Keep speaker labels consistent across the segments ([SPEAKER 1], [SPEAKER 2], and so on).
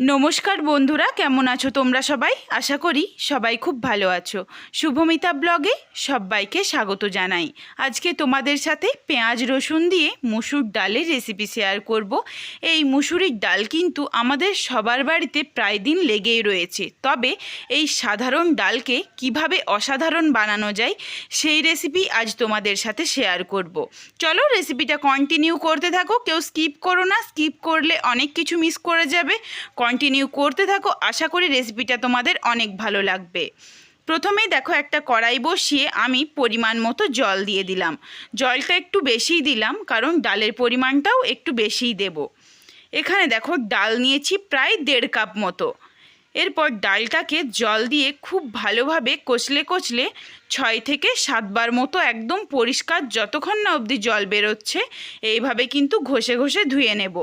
[SPEAKER 1] নমস্কার বন্ধুরা, কেমন আছো তোমরা সবাই? আশা করি সবাই খুব ভালো আছো। শুভমিতা ব্লগে সবাইকে স্বাগত জানাই। আজকে তোমাদের সাথে পেঁয়াজ রসুন দিয়ে মুসুর ডালের রেসিপি শেয়ার করব। এই মুসুরির ডাল কিন্তু আমাদের সবার বাড়িতে প্রায় দিন লেগেই রয়েছে। তবে এই সাধারণ ডালকে কীভাবে অসাধারণ বানানো যায়, সেই রেসিপি আজ তোমাদের সাথে শেয়ার করব। চলো রেসিপিটা কন্টিনিউ করতে থাকো। কেউ স্কিপ করো না স্কিপ করলে অনেক কিছু মিস করে যাবে। কন্টিনিউ করতে থাকো, আশা করি রেসিপিটা তোমাদের অনেক ভালো লাগবে। প্রথমেই দেখো একটা কড়াই বসিয়ে আমি পরিমাণ মতো জল দিয়ে দিলাম। জলটা একটু বেশিই দিলাম, কারণ ডালের পরিমাণটাও একটু বেশিই দেব। এখানে দেখো ডাল নিয়েছি প্রায় দেড় কাপ মতো। এরপর ডালটাকে জল দিয়ে খুব ভালোভাবে কচলে কচলে ছয় থেকে সাতবার মতো একদম পরিষ্কার যতক্ষণ না অবধি জল বেরোচ্ছে, এইভাবে কিন্তু ঘষে ঘষে ধুয়ে নেব।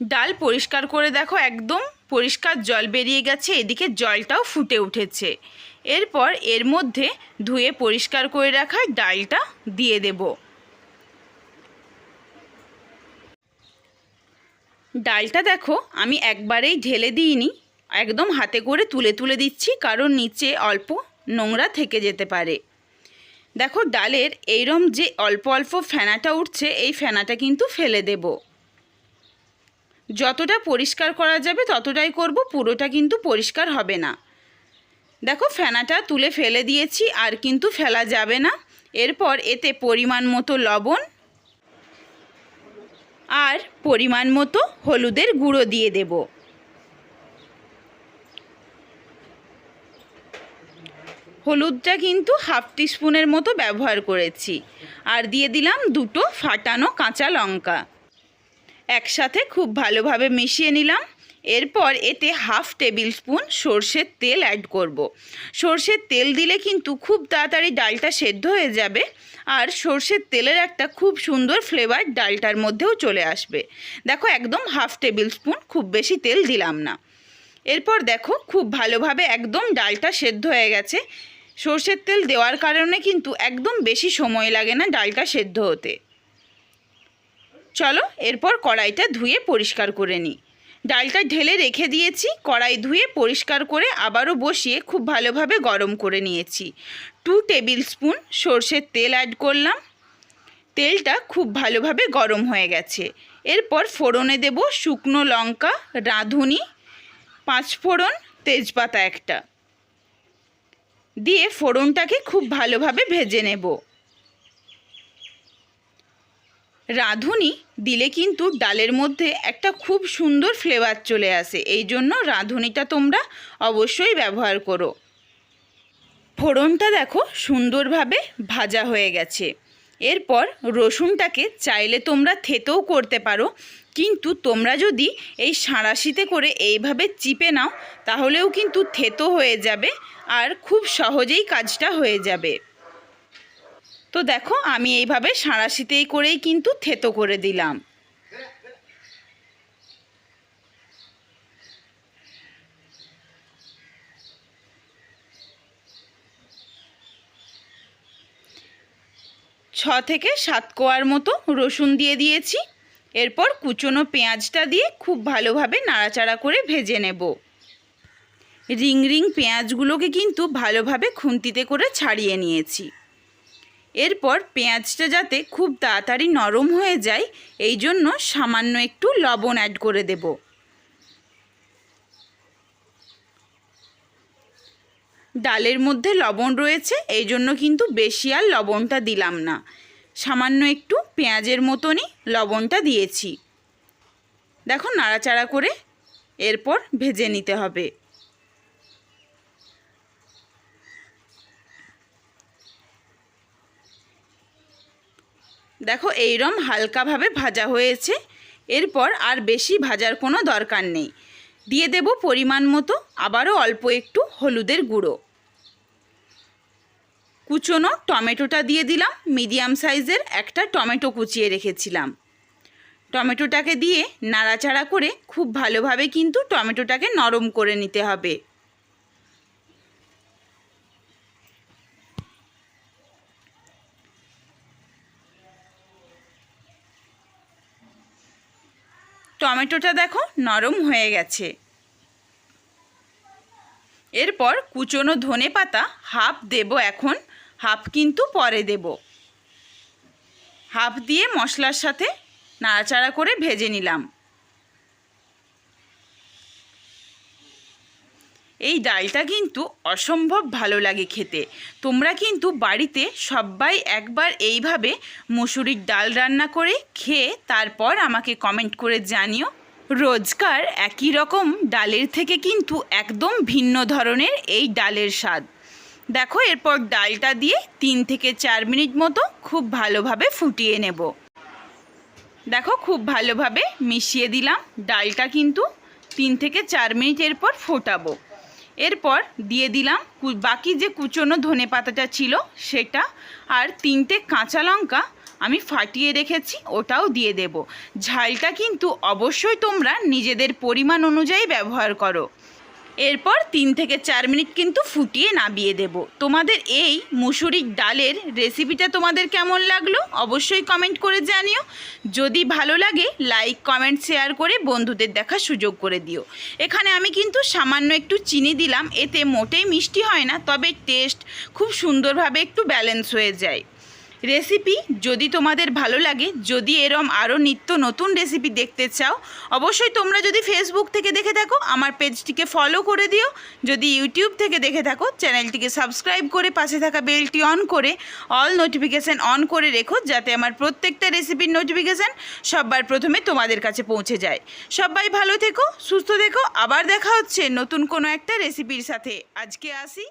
[SPEAKER 1] ডাল পরিষ্কার করে দেখো একদম। পরিষ্কার জল বেরিয়ে গেছে, এদিকে জলটাও ফুটে উঠেছে। এরপর এর মধ্যে ধুয়ে পরিষ্কার করে রাখা ডালটা দিয়ে দেব। ডালটা দেখো আমি একবারেই ঢেলে দিইনি, একদম হাতে করে তুলে তুলে দিচ্ছি, কারণ নিচে অল্প নোংরা থেকে যেতে পারে। দেখো ডালের এইরম যে অল্প অল্প ফেনাটা উঠছে, এই ফেনাটা কিন্তু ফেলে দেবো। যতটা পরিষ্কার করা যাবে ততটাই করব, পুরোটা কিন্তু পরিষ্কার হবে না। দেখো ফেনাটা তুলে ফেলে দিয়েছি, আর কিন্তু ফেলা যাবে না। এরপর এতে পরিমাণ মতো লবণ আর পরিমাণ মতো হলুদের গুঁড়ো দিয়ে দেব। হলুদটা কিন্তু হাফ টিস্পুনের মতো ব্যবহার করেছি। আর দিয়ে দিলাম দুটো ফাটানো কাঁচা লঙ্কা। একসাথে খুব ভালোভাবে মিশিয়ে নিলাম। এরপর এতে হাফ টেবিল স্পুন সর্ষের তেল অ্যাড করব। সর্ষের তেল দিলে কিন্তু খুব তাড়াতাড়ি ডালটা সেদ্ধ হয়ে যাবে আর সর্ষের তেলের একটা খুব সুন্দর ফ্লেভার ডালটার মধ্যেও চলে আসবে। দেখো একদম হাফ টেবিল স্পুন খুব বেশি তেল দিলাম না। এরপর দেখো খুব ভালোভাবে একদম ডালটা সেদ্ধ হয়ে গেছে। সর্ষের তেল দেওয়ার কারণে কিন্তু একদম বেশি সময় লাগে না ডালটা সেদ্ধ হতে। চলো, এরপর কড়াইটা ধুয়ে পরিষ্কার করে নিই। ডালটা ঢেলে রেখে দিয়েছি, কড়াই ধুয়ে পরিষ্কার করে আবারও বসিয়ে খুব ভালোভাবে গরম করে নিয়েছি। টু টেবিল স্পুন সর্ষের তেল অ্যাড করলাম। তেলটা খুব ভালোভাবে গরম হয়ে গেছে। এরপর ফোড়নে দেব শুকনো লঙ্কা, রাঁধুনি পাঁচ ফোড়ন তেজপাতা একটা। দিয়ে ফোড়নটাকে খুব ভালোভাবে ভেজে নেব। রাঁধুনি দিলে কিন্তু ডালের মধ্যে একটা খুব সুন্দর ফ্লেভার চলে আসে। এই জন্য রাঁধুনিটা তোমরা অবশ্যই ব্যবহার করো। ফোড়নটা দেখো সুন্দরভাবে ভাজা হয়ে গেছে। এরপর রসুনটাকে চাইলে তোমরা থেতেও করতে পারো। কিন্তু তোমরা যদি এই সাঁড়াশিতে করে এইভাবে চিপে নাও, তাহলেও কিন্তু থেতো হয়ে যাবে আর খুব সহজেই কাজটা হয়ে যাবে। তো দেখো, আমি এইভাবে সাঁড়াশিতেই করেই কিন্তু থেতো করে দিলাম। ছ থেকে সাত কোয়ার মতো রসুন দিয়ে দিয়েছি। এরপর কুচনো পেঁয়াজটা দিয়ে খুব ভালোভাবে নাড়াচাড়া করে ভেজে নেব। রিং রিং পেঁয়াজগুলোকে কিন্তু ভালোভাবে খুন্তিতে করে ছাড়িয়ে নিয়েছি। এরপর পেঁয়াজটা যাতে খুব তাড়াতাড়ি নরম হয়ে যায়, এই জন্য সামান্য একটু লবণ অ্যাড করে দেব। ডালের মধ্যে লবণ রয়েছে, এই জন্য কিন্তু বেশি আর লবণটা দিলাম না। সামান্য একটু পেঁয়াজের মতনই লবণটা দিয়েছি। দেখো, নাড়াচাড়া করে এরপর ভেজে নিতে হবে। দেখো, এইরম হালকাভাবে ভাজা হয়েছে। এরপর আর বেশি ভাজার কোনো দরকার নেই। দিয়ে দেব পরিমাণ মতো, আবারও অল্প একটু হলুদের গুঁড়ো। কুচনো টমেটোটা দিয়ে দিলাম, মিডিয়াম সাইজের একটা টমেটো কুচিয়ে রেখেছিলাম। টমেটোটাকে দিয়ে নাড়াচাড়া করে খুব ভালোভাবে কিন্তু টমেটোটাকে নরম করে নিতে হবে। টমেটোটা দেখো নরম হয়ে গেছে। এরপর কুচনো ধনে পাতা হাফ দেব এখন, হাফ কিন্তু পরে দেব। হাফ দিয়ে মশলার সাথে নাড়াচাড়া করে ভেজে নিলাম। এই ডালটা কিন্তু অসম্ভব ভালো লাগে খেতে। তোমরা কিন্তু বাড়িতে সবাই একবার এইভাবে মুসুরির ডাল রান্না করে খেয়ে তারপর আমাকে কমেন্ট করে জানিও। রোজকার একই রকম ডালের থেকে কিন্তু একদম ভিন্ন ধরনের এই ডালের স্বাদ। দেখো এরপর ডালটা দিয়ে তিন থেকে চার মিনিট মতো খুব ভালোভাবে ফুটিয়ে নেব। দেখো খুব ভালোভাবে মিশিয়ে দিলাম। ডালটা কিন্তু তিন থেকে চার মিনিটের পর ফোটাবো। এরপর দিয়ে দিলাম বাকি যে কুচনো ধনে পাতাটা ছিল সেটা, আর তিনটে কাঁচা লঙ্কা আমি ফাটিয়ে রেখেছি, ওটাও দিয়ে দেব। ঝালটা কিন্তু অবশ্যই তোমরা নিজেদের পরিমাণ অনুযায়ী ব্যবহার করো। এরপর তিন থেকে চার মিনিট কিন্তু ফুটিয়ে নাবিয়ে দেব। তোমাদের এই মুসুরির ডালের রেসিপিটা তোমাদের কেমন লাগল অবশ্যই কমেন্ট করে জানিও। যদি ভালো লাগে লাইক কমেন্ট শেয়ার করে বন্ধুদের দেখার সুযোগ করে দিও। এখানে আমি কিন্তু সামান্য একটু চিনি দিলাম, এতে মোটেই মিষ্টি হয় না, তবে টেস্ট খুব সুন্দরভাবে একটু ব্যালেন্স হয়ে যায়। রেসিপি যদি তোমাদের ভালো লাগে, যদি এরম আরও নিত্য নতুন রেসিপি দেখতে চাও, অবশ্যই তোমরা যদি ফেসবুক থেকে দেখে থাকো, আমার পেজটিকে ফলো করে দিও। যদি ইউটিউব থেকে দেখে থাকো চ্যানেলটিকে সাবস্ক্রাইব করে পাশে থাকা বেলটি অন করে অল নোটিফিকেশান অন করে রেখো, যাতে আমার প্রত্যেকটা রেসিপির নোটিফিকেশান সবার প্রথমে তোমাদের কাছে পৌঁছে যায়। সবাই ভালো থেকো, সুস্থ থেকো, আবার দেখা হচ্ছে নতুন কোনো একটা রেসিপির সাথে। আজকে আসি।